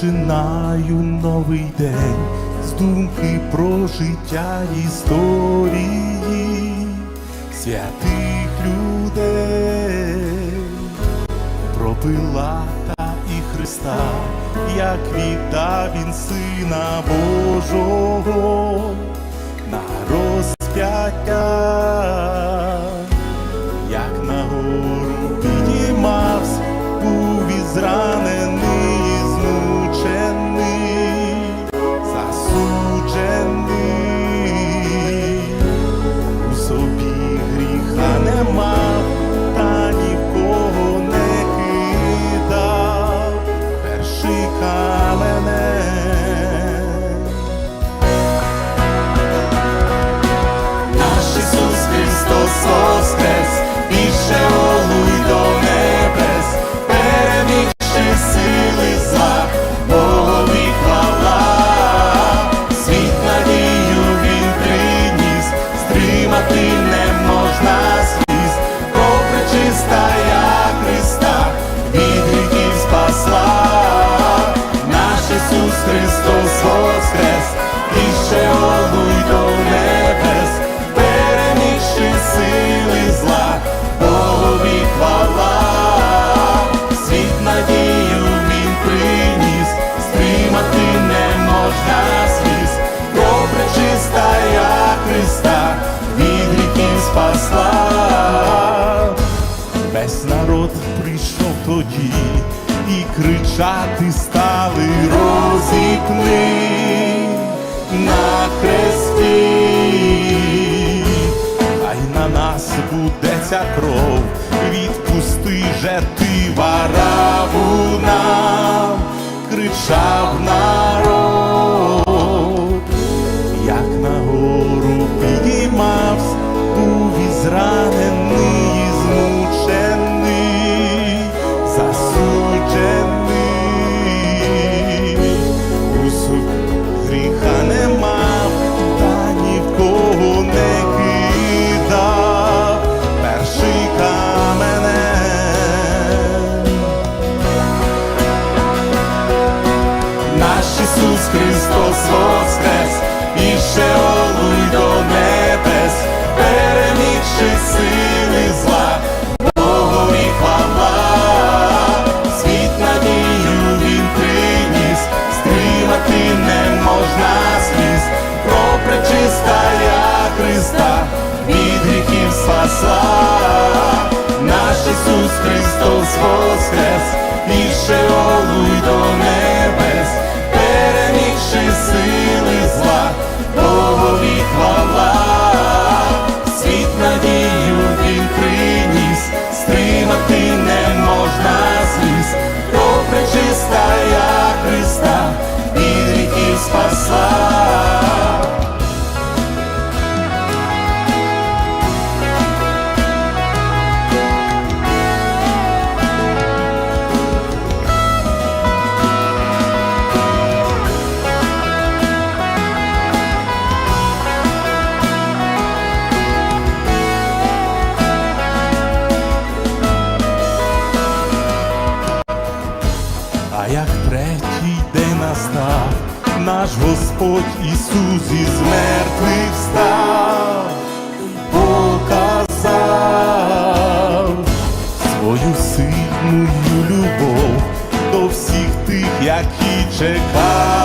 Починаю новий день з думки про життя історії святих людей, про Пилата і Христа, як віддав він Сина Божого. молоді і кричати стали розіпни на хресті, хай на нас буде ця кров, відпусти же ти вараву нам, кричав народ. Воскрес, і ще олуй. як третій день настав, наш Господь Ісус із мертвих став, показав свою сильну любов до всіх тих, які чекають.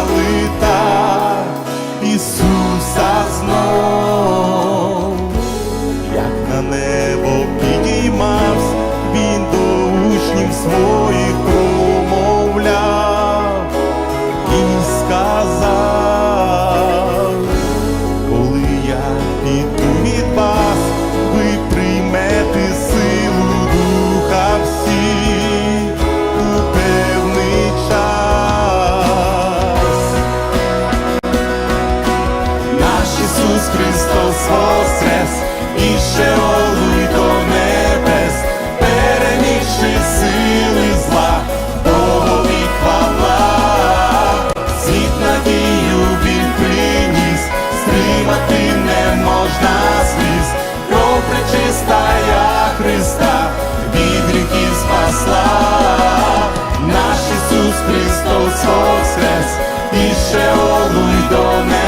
І Шеолу, й до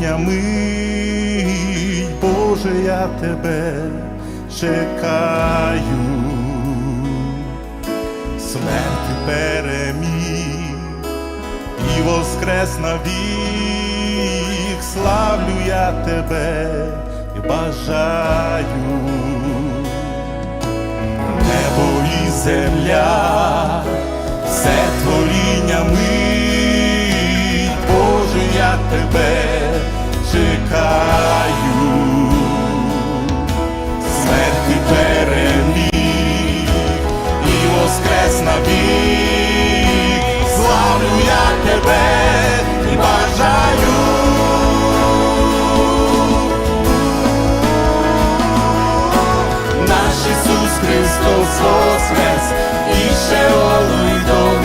творіння мить, Боже, я тебе чекаю, смерти переміг і воскрес навік, славлю я тебе і бажаю. Небо і земля, все творіння мить, Боже, я тебе чекаю, смерти переміг і воскрес навік, славлю я тебе і бажаю. Наш Ісус Христос воскрес, і ще й до